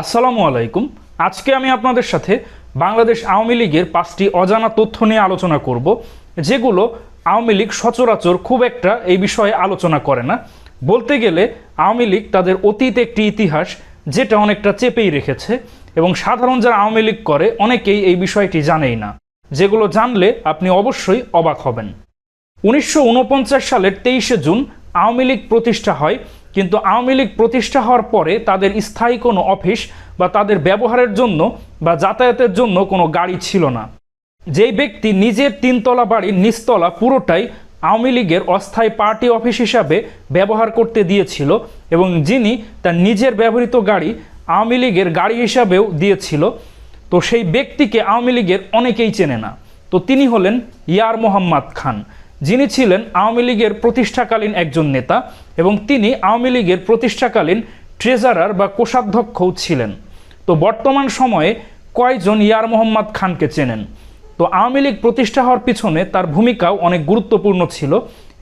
আসসালামু আলাইকুম। আজকে আমি আপনাদের সাথে বাংলাদেশ আওয়ামী লীগের পাঁচটি অজানা তথ্য নিয়ে আলোচনা করব, যেগুলো আওয়ামী লীগ সচরাচর খুব একটা এই বিষয়ে আলোচনা করে না। বলতে গেলে, আওয়ামী লীগ তাদের অতীত একটি ইতিহাস যেটা অনেকটা চেপেই রেখেছে এবং সাধারণ যারা আওয়ামী লীগ করে, অনেকেই এই বিষয়টি জানেই না। যেগুলো জানলে আপনি অবশ্যই অবাক হবেন। উনিশশো ঊনপঞ্চাশ সালের তেইশে জুন আওয়ামী লীগ প্রতিষ্ঠা হয় কিন্তু আওয়ামী লীগ প্রতিষ্ঠা হওয়ার পরে তাদের স্থায়ী কোনো অফিস বা তাদের ব্যবহারের জন্য বা যাতায়াতের জন্য কোনো গাড়ি ছিল না। যেই ব্যক্তি নিজের তিনতলা বাড়ির নিচতলা পুরোটাই আওয়ামী লীগের অস্থায়ী পার্টি অফিস হিসাবে ব্যবহার করতে দিয়েছিল এবং যিনি তার নিজের ব্যবহৃত গাড়ি আওয়ামী লীগের গাড়ি হিসাবেও দিয়েছিল, তো সেই ব্যক্তিকে আওয়ামী লীগের অনেকেই চেনে না। তো তিনি হলেন ইয়ার মোহাম্মদ খান। যিনি ছিলেন আওয়ামী লীগের প্রতিষ্ঠাকালীন একজন নেতা এবং তিনি আওয়ামী লীগের প্রতিষ্ঠাকালীন ট্রেজারার বা কোষাধ্যক্ষও ছিলেন। তো বর্তমান সময়ে কয়জন ইয়ার মোহাম্মদ খানকে চেনেন? তো আওয়ামী লীগ প্রতিষ্ঠা হওয়ার পিছনে তার ভূমিকাও অনেক গুরুত্বপূর্ণ ছিল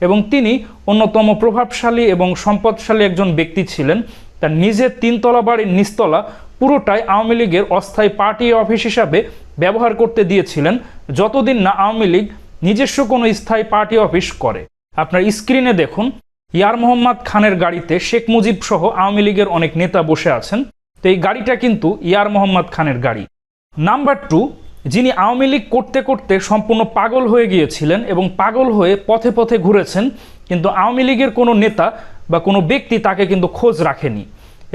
এবং তিনি অন্যতম প্রভাবশালী এবং সম্পদশালী একজন ব্যক্তি ছিলেন। তার নিজের তিনতলা বাড়ির নিচতলা পুরোটাই আওয়ামী লীগের অস্থায়ী পার্টি অফিস হিসাবে ব্যবহার করতে দিয়েছিলেন। যতদিন না আওয়ামী লীগ নিজস্ব কোনো স্থায়ী পার্টি অফিস করে। আপনার স্ক্রিনে দেখুন, ইয়ার মোহাম্মদ খানের গাড়িতে শেখ মুজিব সহ আওয়ামী লীগের অনেক নেতা বসে আছেন। তো এই গাড়িটা কিন্তু ইয়ার মোহাম্মদ খানের গাড়ি। নাম্বার টু, যিনি আওয়ামী লীগ করতে করতে সম্পূর্ণ পাগল হয়ে গিয়েছিলেন এবং পাগল হয়ে পথে পথে ঘুরেছেন, কিন্তু আওয়ামী লীগের কোনো নেতা বা কোনো ব্যক্তি তাকে কিন্তু খোঁজ রাখেনি।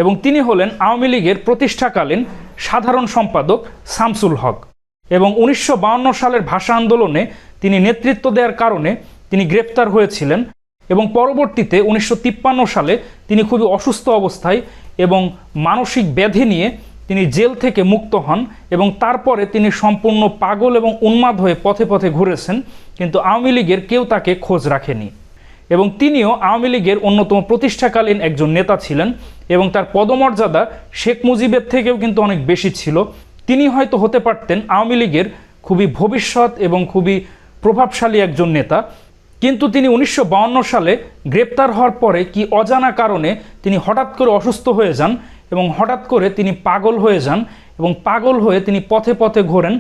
এবং তিনি হলেন আওয়ামী লীগের প্রতিষ্ঠাকালীন সাধারণ সম্পাদক শামসুল হক। এবং উনিশশো সালের ভাষা আন্দোলনে তিনি নেতৃত্ব দেওয়ার কারণে তিনি গ্রেপ্তার হয়েছিলেন এবং পরবর্তীতে উনিশশো তিপ্পান্ন সালে তিনি খুবই অসুস্থ অবস্থায় এবং মানসিক ব্যাধি নিয়ে তিনি জেল থেকে মুক্ত হন এবং তারপরে তিনি সম্পূর্ণ পাগল এবং উন্মাদ হয়ে পথে পথে ঘুরেছেন, কিন্তু আওয়ামী লীগের কেউ তাকে খোঁজ রাখেনি। এবং তিনিও আওয়ামী লীগের অন্যতম প্রতিষ্ঠাকালীন একজন নেতা ছিলেন এবং তার পদমর্যাদা শেখ মুজিবের থেকেও কিন্তু অনেক বেশি ছিল। তিনি হয়তো হতে পারতেন আওয়ামী লীগের খুবই ভবিষ্যৎ এবং খুবই প্রভাবশালী একজন নেতা, কিন্তু তিনি উনিশশো সালে গ্রেপ্তার হওয়ার পরে কি অজানা কারণে তিনি হঠাৎ করে অসুস্থ হয়ে যান এবং হঠাৎ করে তিনি পাগল হয়ে যান এবং পাগল হয়ে তিনি পথে পথে ঘোরেন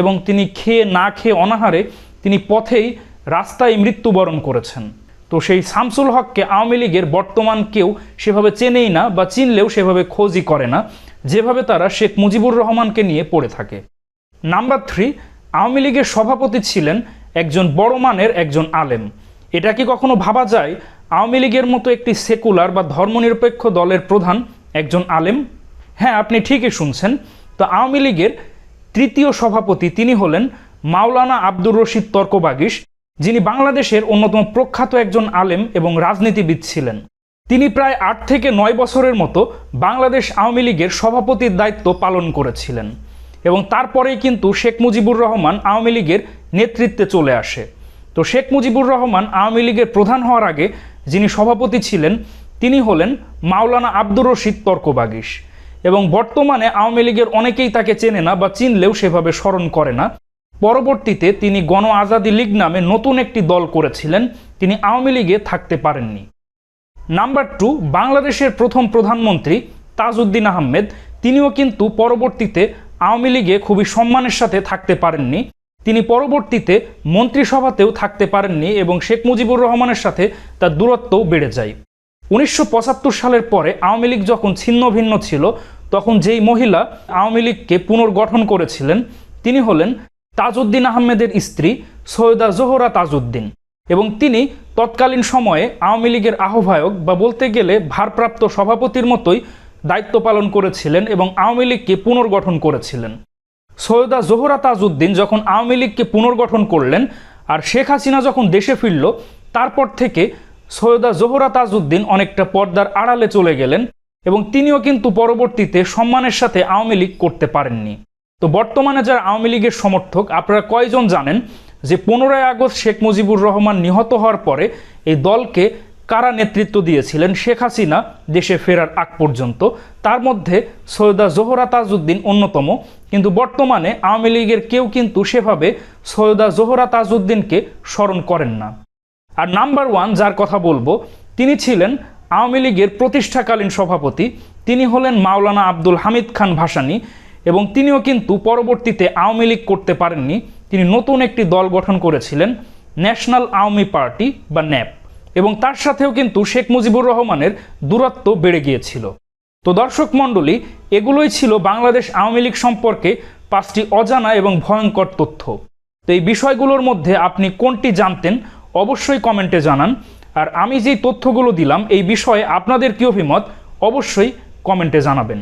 এবং তিনি খেয়ে না খেয়ে অনাহারে তিনি পথেই রাস্তায় মৃত্যুবরণ করেছেন। তো সেই শামসুল হককে আওয়ামী লীগের বর্তমান কেউ সেভাবে চেনেই না বা চিনলেও সেভাবে খোঁজই করে না। যেভাবে তারা শেখ মুজিবুর রহমানকে নিয়ে পড়ে থাকে। নাম্বার থ্রি, আওয়ামী লীগের সভাপতি ছিলেন একজন বড় মানের একজন আলেম। এটা কি কখনো ভাবা যায়? আওয়ামী লীগের মতো একটি সেকুলার বা ধর্মনিরপেক্ষ দলের প্রধান একজন আলেম? হ্যাঁ আপনি ঠিকই শুনছেন। তো আওয়ামী লীগের তৃতীয় সভাপতি তিনি হলেন মাওলানা আব্দুর রশিদ তর্কবাগিস, যিনি বাংলাদেশের অন্যতম প্রখ্যাত একজন আলেম এবং রাজনীতিবিদ ছিলেন। তিনি প্রায় আট থেকে নয় বছরের মতো বাংলাদেশ আওয়ামী লীগের সভাপতির দায়িত্ব পালন করেছিলেন। এবং তারপরেই কিন্তু শেখ মুজিবুর রহমান আওয়ামী লীগের নেতৃত্বে চলে আসে। তো শেখ মুজিবুর রহমান আওয়ামী লীগের প্রধান হওয়ার আগে যিনি সভাপতি ছিলেন, তিনি হলেন মাওলানা আব্দুর রশিদ তর্কবাগিস। এবং বর্তমানে আওয়ামী লীগের অনেকেই তাকে চেনে না বা চিনলেও সেভাবে স্মরণ করে না। পরবর্তীতে তিনি গণ আজাদি লীগ নামে নতুন একটি দল করেছিলেন, তিনি আওয়ামী লীগে থাকতে পারেননি। নাম্বার টু, বাংলাদেশের প্রথম প্রধানমন্ত্রী তাজউদ্দিন আহমেদ, তিনিও কিন্তু পরবর্তীতে আওয়ামী লীগে খুবই সম্মানের সাথে থাকতে পারেননি। তিনি পরবর্তীতে মন্ত্রিসভাতেও থাকতে পারেননি এবং শেখ মুজিবুর রহমানের সাথে তার দূরত্বও বেড়ে যায়। উনিশশো পঁচাত্তর সালের পরে আওয়ামী লীগ যখন ছিন্ন ভিন্ন ছিল, তখন যেই মহিলা আওয়ামী লীগকে পুনর্গঠন করেছিলেন, তিনি হলেন তাজউদ্দিন আহমেদের স্ত্রী সৈয়দা জোহরা তাজউদ্দিন এবং তিনি তৎকালীন সময়ে আওয়ামী লীগের আহ্বায়ক বা বলতে গেলে ভারপ্রাপ্ত সভাপতির মতোই দায়িত্ব পালন করেছিলেন এবং আওয়ামী লীগকে পুনর্গঠন করেছিলেন। সৈয়দা জোহরা তাজউদ্দিন যখন আওয়ামী লীগকে পুনর্গঠন করলেন আর শেখ হাসিনা যখন দেশে ফিরল, তারপর থেকে সৈয়দা জোহরা তাজউদ্দিন অনেকটা পর্দার আড়ালে চলে গেলেন এবং তিনিও কিন্তু পরবর্তীতে সম্মানের সাথে আওয়ামী লীগ করতে পারেননি। তো বর্তমানে যারা আওয়ামী লীগের সমর্থক, আপনারা কয়জন জানেন যে পনেরোই আগস্ট শেখ মুজিবুর রহমান নিহত হওয়ার পরে এই দলকে কারা নেতৃত্ব দিয়েছিলেন শেখ হাসিনা দেশে ফেরার আগ পর্যন্ত? তার মধ্যে সৈয়দা জোহরা তাজউদ্দিন অন্যতম। কিন্তু বর্তমানে আওয়ামী লীগের কেউ কিন্তু সেভাবে সৈয়দা জোহরা তাজউদ্দিনকে স্মরণ করেন না। আর নাম্বার ওয়ান যার কথা বলব, তিনি ছিলেন আওয়ামী লীগের প্রতিষ্ঠাকালীন সভাপতি। তিনি হলেন মাওলানা আব্দুল হামিদ খান ভাসানী এবং তিনিও কিন্তু পরবর্তীতে আওয়ামী লীগ করতে পারেননি। তিনি নতুন একটি দল গঠন করেছিলেন, ন্যাশনাল আওয়ামী পার্টি বা ন্যাপ। এবং তার সাথেও কিন্তু শেখ মুজিবুর রহমানের দূরত্ব বেড়ে গিয়েছিল। তো দর্শক মণ্ডলী, এগুলোই ছিল বাংলাদেশ আওয়ামী লীগ সম্পর্কে পাঁচটি অজানা এবং ভয়ঙ্কর তথ্য। তো এই বিষয়গুলোর মধ্যে আপনি কোনটি জানতেন অবশ্যই কমেন্টে জানান। আর আমি যেই তথ্যগুলো দিলাম, এই বিষয়ে আপনাদের কি অভিমত, অবশ্যই কমেন্টে জানাবেন।